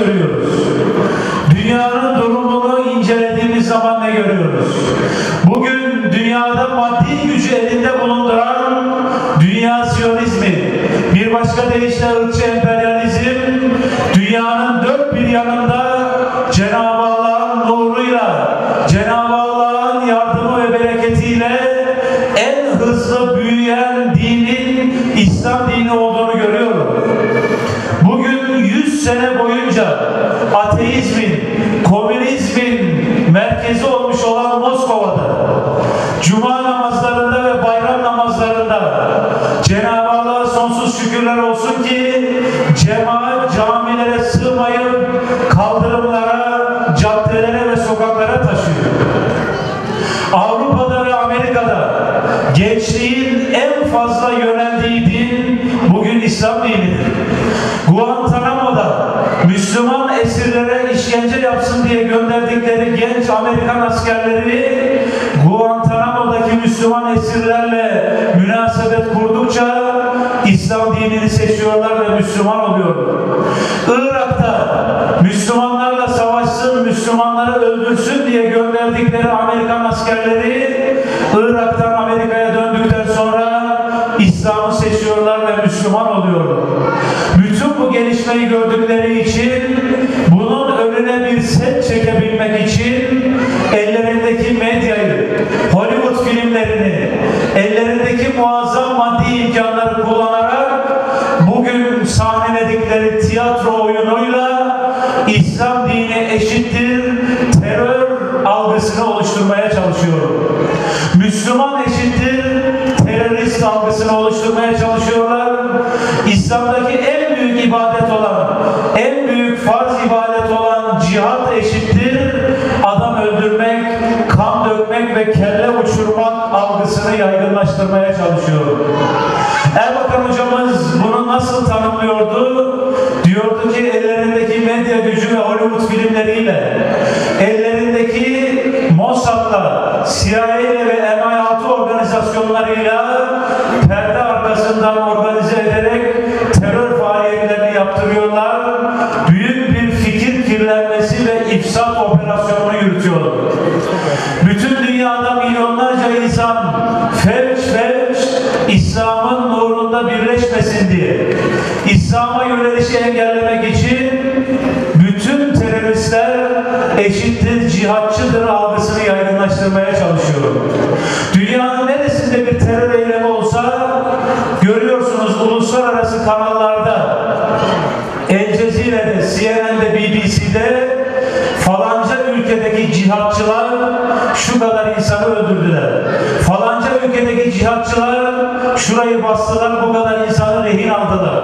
görüyoruz. Dünyanın durumunu incelediğimiz zaman ne görüyoruz? Bugün dünyada maddi gücü elinde bulunduran dünya siyonizmi, bir başka deyişle ırkçı emperyalizm, dünyanın dört bir yanında Cenab-ı Allah'ın nuruyla, Cenab-ı Allah'ın yardımı ve bereketiyle en hızlı büyüyen dinin sene boyunca ateizmin, komünizmin merkezi olmuş olan Moskova'da Cuma namazlarında ve bayram namazlarında Cenab-ı Allah'a sonsuz şükürler olsun ki cemaat camilere sığmayıp kaldırımlara, caddelere ve sokaklara taşıyor. Avrupa'da ve Amerika'da gençliğin en fazla yöneldiği din bugün İslam dinidir. Guantanamo'da Müslüman esirlere işkence yapsın diye gönderdikleri genç Amerikan askerleri Guantanamo'daki Müslüman esirlerle münasebet kurdukça İslam dinini seçiyorlar ve Müslüman oluyorlar. Irak'ta Müslümanlarla savaşsın, Müslümanları öldürsün diye gönderdikleri Amerikan askerleri Irak'tan Amerika'ya döndükten sonra İslam'ı seçiyorlar ve Müslüman oluyorlar. Gelişmeyi gördükleri için bunun önüne bir set çekebilmek için ellerindeki medyayı, büyük farz ibadet olan cihat eşittir adam öldürmek, kan dökmek ve kelle uçurmak algısını yaygınlaştırmaya çalışıyor. Erbakan hocamız bunu nasıl tanımlıyordu? Diyordu ki ellerindeki medya gücü ve Hollywood filmleriyle, ellerindeki Mossad'la, CIA ile ve MI6 organizasyonlarıyla perde arkasından organize ederek terör faaliyetlerini yaptırıyorlar. İslam'a yönelişi engellemek için bütün teröristler eşittir cihatçıdır algısını yaygınlaştırmaya çalışıyor. Dünyanın neresinde bir terör eylemi olsa görüyorsunuz uluslararası kanallarda El Cezire'de, CNN'de, BBC'de falanca ülkedeki cihatçılar şu kadar insanı öldürdüler. Falanca ülkedeki cihatçılar şurayı bastılar, bu kadar insanı rehin aldılar.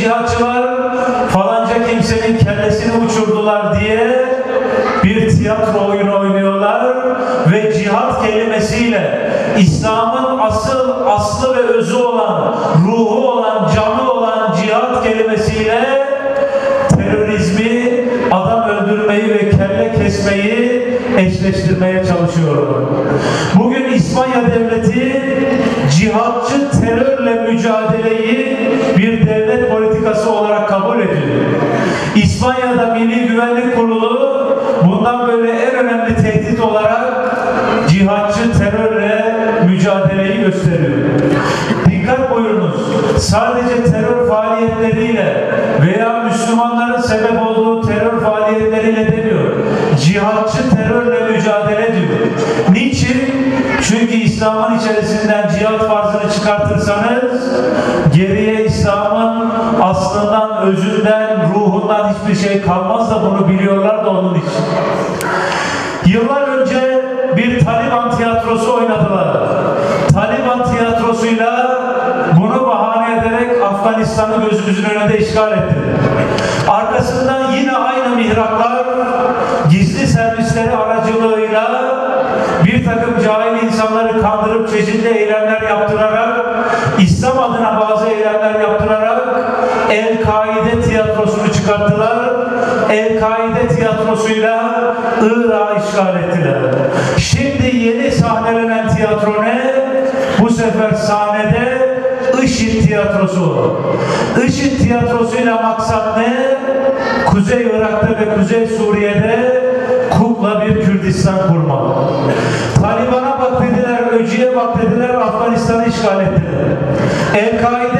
Cihatçılar falanca kimsenin kellesini uçurdular diye bir tiyatro oyunu oynuyorlar ve cihat kelimesiyle İslam'ın asıl aslı ve özü olan, ruhu olan, canı olan cihat kelimesiyle terörizmi, adam öldürmeyi ve kelle kesmeyi eşleştirmeye çalışıyorlar. Bugün İspanya devleti cihatçı terörle mücadeleyi olarak kabul ediyor. İspanya'da Milli Güvenlik Kurulu bundan böyle en önemli tehdit olarak cihatçı terörle mücadeleyi gösteriyor. Dikkat buyurunuz. Sadece terör faaliyetleriyle veya Müslümanların sebep olduğu terör faaliyetleriyle demiyor. Cihatçı terörle mücadele diyor. Niçin? Çünkü İslam'ın içerisinden cihat farzını çıkartırsanız geriye aslından, özünden, ruhundan hiçbir şey kalmaz da bunu biliyorlar da onun için. Yıllar önce bir Taliban tiyatrosu oynadılar. Taliban tiyatrosuyla bunu bahane ederek Afganistan'ı gözümüzün önünde işgal etti. Arkasından yine aynı mihraklar El-Kaide tiyatrosuyla Irak'ı işgal ettiler. Şimdi yeni sahnelenen tiyatro ne? Bu sefer sahnede IŞİD tiyatrosu. IŞİD tiyatrosuyla maksat ne? Kuzey Irak'ta ve Kuzey Suriye'de kukla bir Kürdistan kurmak. Taliban'a bak dediler, öcüye bak dediler, Afganistan'ı işgal ettiler. El-Kaide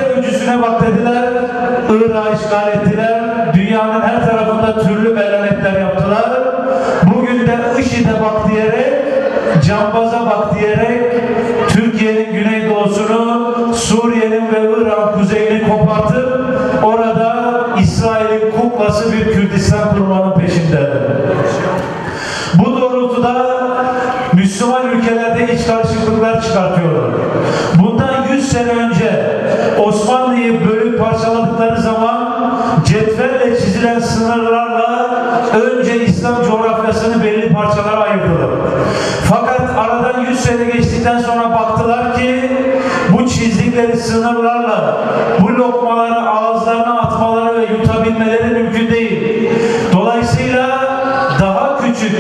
ve yutabilmeleri mümkün değil. Dolayısıyla daha küçük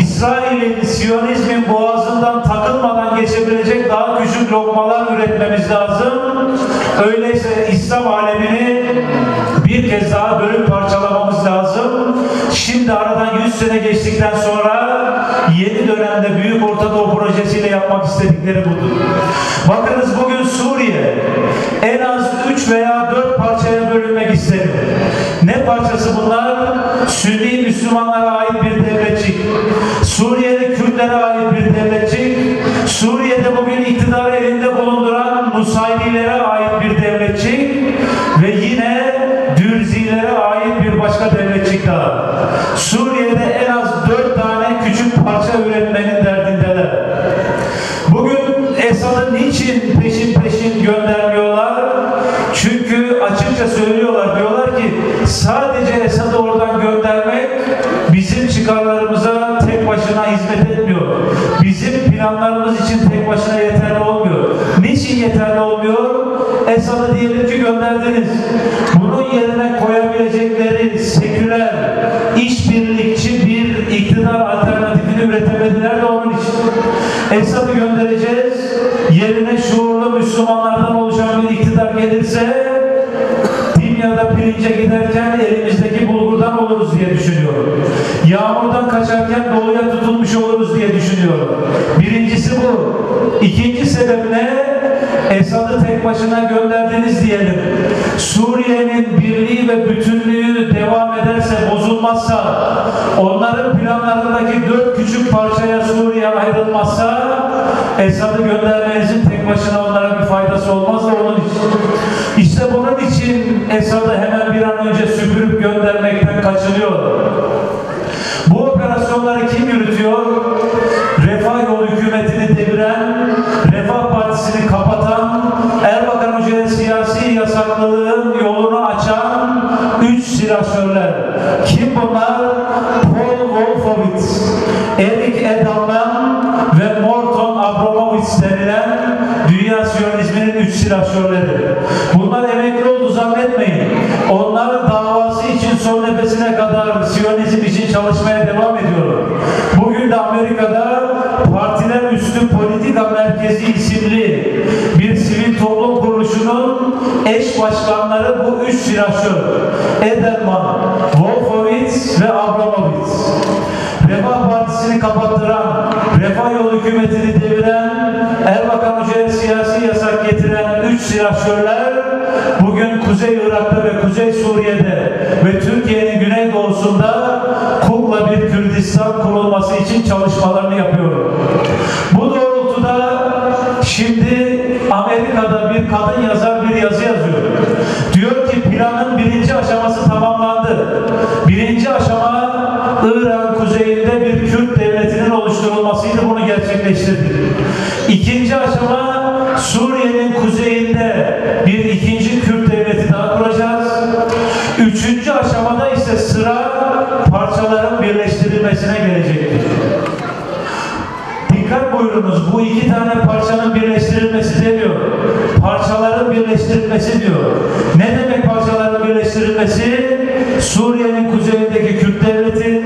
İsrail'in Siyonizmin boğazından takılmadan geçebilecek daha küçük lokmalar üretmemiz lazım. Öyleyse İslam alemini bir kez daha bölüp parçalamamız lazım. Şimdi aradan 100 sene geçtikten sonra yeni dönemde Büyük Orta Doğu projesiyle yapmak istedikleri budur. Bakınız bugün Suriye en az 3 veya Parçası bunlar? Sünni Müslümanlara ait bir devletçik. Suriye'de Kürtlere ait Esad'ı diyelim ki gönderdiniz. Bunun yerine koyabilecekleri seküler, işbirlikçi bir iktidar alternatifini üretemediler de onun için. Esad'ı göndereceğiz. Yerine şuurlu Müslümanlardan oluşan bir iktidar gelirse Dimya'da pirince giderken elimizdeki bulgurdan oluruz diye düşünüyorum. Yağmurdan kaçarken doluya tutulmuş oluruz diye düşünüyorum. Birincisi bu. İkinci sebep ne? Esad'ı tek başına gönderdiniz diyelim. Suriye'nin birliği ve bütünlüğü devam ederse, bozulmazsa, onların planlarındaki dört küçük parçaya Suriye ayrılmazsa, Esad'ı göndermenizin tek başına onlara bir faydası olmaz da onun için. İşte bunun için Esad'ı hemen bir an önce süpürüp göndermekten kaçınıyor. Bu operasyonları kim yürütüyor? Refah yol hükümetini deviren, Abramovich denilen dünya siyonizminin üç silahşörleri. Bunlar emekli oldu zannetmeyin. Onlar davası için son nefesine kadar siyonizm için çalışmaya devam ediyorlar. Bugün de Amerika'da Partiler Üstü Politika Merkezi isimli bir sivil toplum kuruluşunun eş başkanları bu üç silahşör. Edelman, Wolfowitz için çalışmalarını yapıyor. Bu doğrultuda şimdi Amerika'da bir kadın yazar bir yazı yazıyor. Dikkat buyurunuz bu iki tane parçanın birleştirilmesi demiyor. Parçaların birleştirilmesi diyor. Ne demek parçaların birleştirilmesi? Suriye'nin kuzeyindeki Kürt devleti,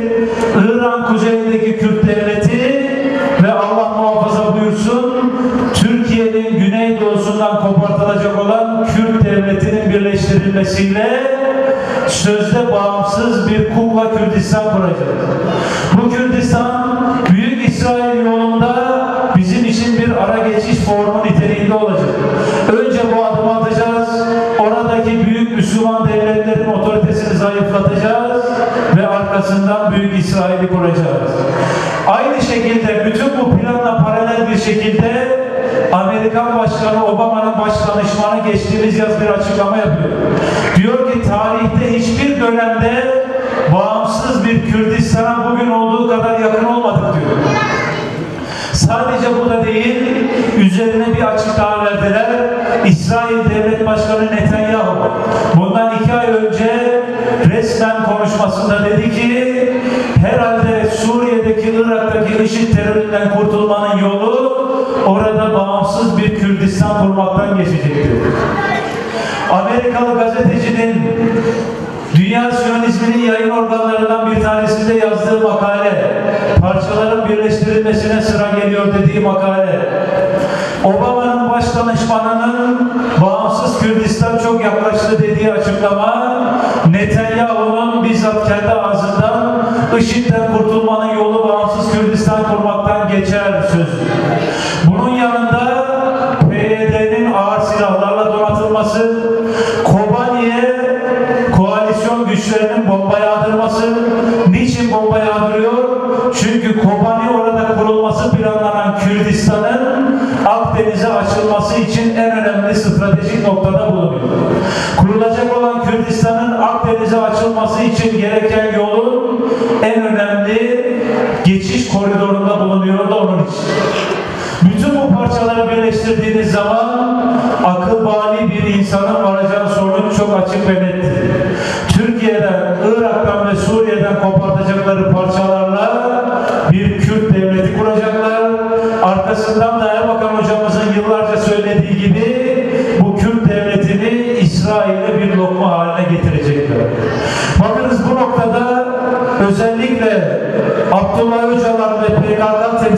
İran kuzeyindeki Kürt devleti ve Allah muhafaza buyursun Türkiye'nin güneydoğusundan kopartılacak olan Kürt devletinin birleştirilmesiyle sözde bağımsız bir kukla Kürdistan kuracağız. Bu Kürdistan Büyük İsrail yolunda bizim için bir ara geçiş formu niteliğinde olacak. Önce bu adımı atacağız. Oradaki büyük Müslüman devletlerin otoritesini zayıflatacağız ve arkasından Büyük İsrail'i kuracağız. Aynı şekilde bütün bu planla paralel bir şekilde Amerikan Başkanı Obama'nın baş danışmanı geçtiğimiz yaz bir açıklama yapıyor. Diyor ki tarihte hiçbir dönemde bağımsız bir Kürdistan'a bugün olduğu kadar yakın olmadık diyor. Sadece bu da değil, üzerine bir açık daha verdiler. İsrail Devlet Başkanı Netanyahu bundan iki ay önce resmen konuşmasında dedi ki herhalde Suriye'deki, Irak'taki IŞİD teröründen kurtulmanın yolu orada bağımsız bir Kürdistan kurmaktan geçecektir. Amerikalı gazetecinin Dünya Siyonizminin yayın organlarından bir tanesinde yazdığı makale, parçaların birleştirilmesine sıra geliyor dediği makale, Obama'nın baş danışmanının bağımsız Kürdistan çok yaklaştı dediği açıklama, Netanyahu'nun bizzat kendi ağzından IŞİD'den kurtulmanın yolu bağımsız Kürdistan kurmaktan geçer sözü. Çünkü Kobani orada kurulması planlanan Kürdistan'ın Akdeniz'e açılması için en önemli stratejik noktada bulunuyor. Kurulacak olan Kürdistan'ın Akdeniz'e açılması için gereken yolun en önemli geçiş koridorunda bulunuyor da onun için. Bütün bu parçaları birleştirdiğiniz zaman akıl bali bir insanın varacağı sonuç çok açık ve nettir.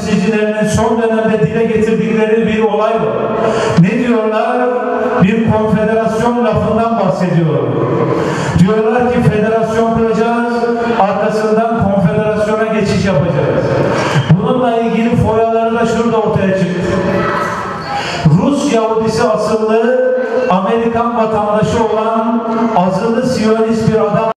Temsilcilerinin son dönemde dile getirdikleri bir olay var. Ne diyorlar? Bir konfederasyon lafından bahsediyor. Diyorlar ki federasyon kuracağız, arkasından konfederasyona geçiş yapacağız. Bununla ilgili foyaları da şurada ortaya çıktı. Rus Yahudisi asıllı Amerikan vatandaşı olan azılı Siyonist bir adam